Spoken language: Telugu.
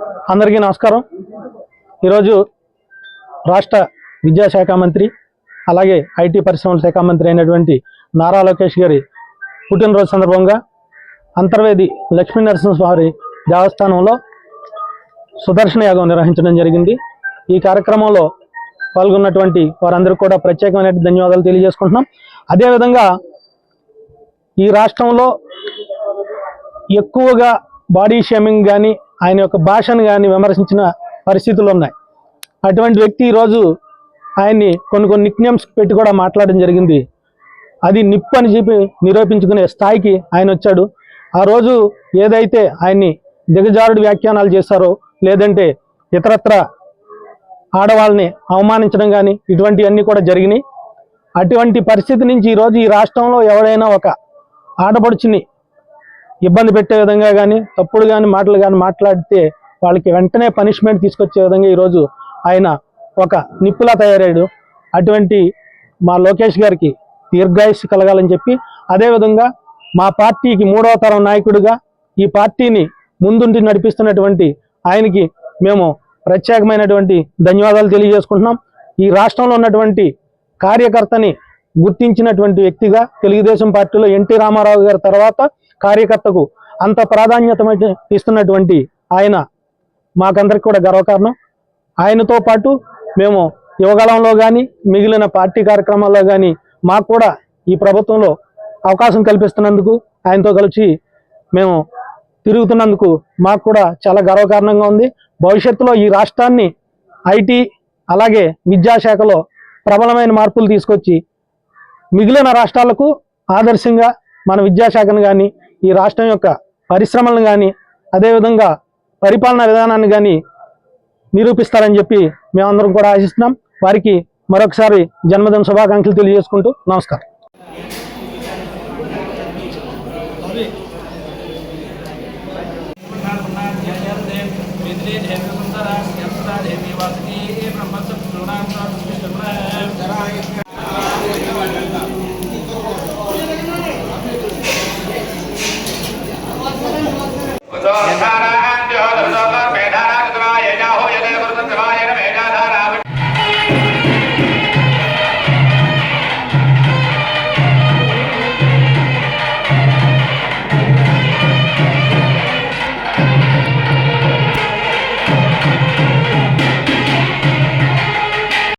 అందరికీ నమస్కారం. ఈరోజు రాష్ట్ర విద్యాశాఖ మంత్రి అలాగే ఐటీ పరిశ్రమల శాఖ మంత్రి అయినటువంటి నారా లోకేష్ గారి పుట్టినరోజు సందర్భంగా అంతర్వేది లక్ష్మీ నరసింహస్వామి దేవస్థానంలో సుదర్శన యాగం నిర్వహించడం జరిగింది. ఈ కార్యక్రమంలో పాల్గొన్నటువంటి వారందరికీ కూడా ప్రత్యేకమైన ధన్యవాదాలు తెలియజేసుకుంటున్నాం. అదేవిధంగా ఈ రాష్ట్రంలో ఎక్కువగా బాడీ షేమింగ్ కానీ ఆయన యొక్క భాషను కానీ విమర్శించిన పరిస్థితులు ఉన్నాయి. అటువంటి వ్యక్తి ఈరోజు ఆయన్ని కొన్ని కొన్ని నిక్నేమ్స్ పెట్టి కూడా మాట్లాడడం జరిగింది. అది నిప్పు అని చెప్పి నిరూపించుకునే స్థాయికి ఆయన వచ్చాడు. ఆ రోజు ఏదైతే ఆయన్ని దిగజారుడు వ్యాఖ్యానాలు చేశారో లేదంటే ఇతరత్ర ఆడవాళ్ళని అవమానించడం కానీ ఇటువంటివన్నీ కూడా జరిగినాయి. అటువంటి పరిస్థితి నుంచి ఈరోజు ఈ రాష్ట్రంలో ఎవరైనా ఒక ఆడపడుచుని ఇబ్బంది పెట్టే విధంగా కానీ తప్పుడు కానీ మాటలు కానీ మాట్లాడితే వాళ్ళకి వెంటనే పనిష్మెంట్ తీసుకొచ్చే విధంగా ఈరోజు ఆయన ఒక నిప్పులా తయారయ్యాడు. అటువంటి మా లోకేష్ గారికి దీర్ఘాయుష్ కలగాలని చెప్పి అదేవిధంగా మా పార్టీకి మూడవ తరం నాయకుడిగా ఈ పార్టీని ముందుండి నడిపిస్తున్నటువంటి ఆయనకి మేము ప్రత్యేకమైనటువంటి ధన్యవాదాలు తెలియజేసుకుంటున్నాం. ఈ రాష్ట్రంలో ఉన్నటువంటి కార్యకర్తని గుర్తించినటువంటి వ్యక్తిగా తెలుగుదేశం పార్టీలో ఎన్టీ రామారావు గారి తర్వాత కార్యకర్తకు అంత ప్రాధాన్యత ఇస్తున్నటువంటి ఆయన మాకందరికి కూడా గర్వకారణం. ఆయనతో పాటు మేము యువగళంలో కానీ మిగిలిన పార్టీ కార్యక్రమాల్లో కానీ మాకు కూడా ఈ ప్రభుత్వంలో అవకాశం కల్పిస్తున్నందుకు ఆయనతో కలిసి మేము తిరుగుతున్నందుకు మాకు కూడా చాలా గర్వకారణంగా ఉంది. భవిష్యత్తులో ఈ రాష్ట్రాన్ని ఐటీ అలాగే విద్యాశాఖలో ప్రబలమైన మార్పులు తీసుకొచ్చి మిగిలిన రాష్ట్రాలకు ఆదర్శంగా మన విద్యాశాఖను కానీ ఈ రాష్ట్రం యొక్క పరిశ్రమలను కానీ అదేవిధంగా పరిపాలనా విధానాన్ని కానీ నిరూపిస్తారని చెప్పి మేమందరం కూడా ఆశిస్తున్నాం. వారికి మరొకసారి జన్మదిన శుభాకాంక్షలు తెలియజేసుకుంటూ నమస్కారం.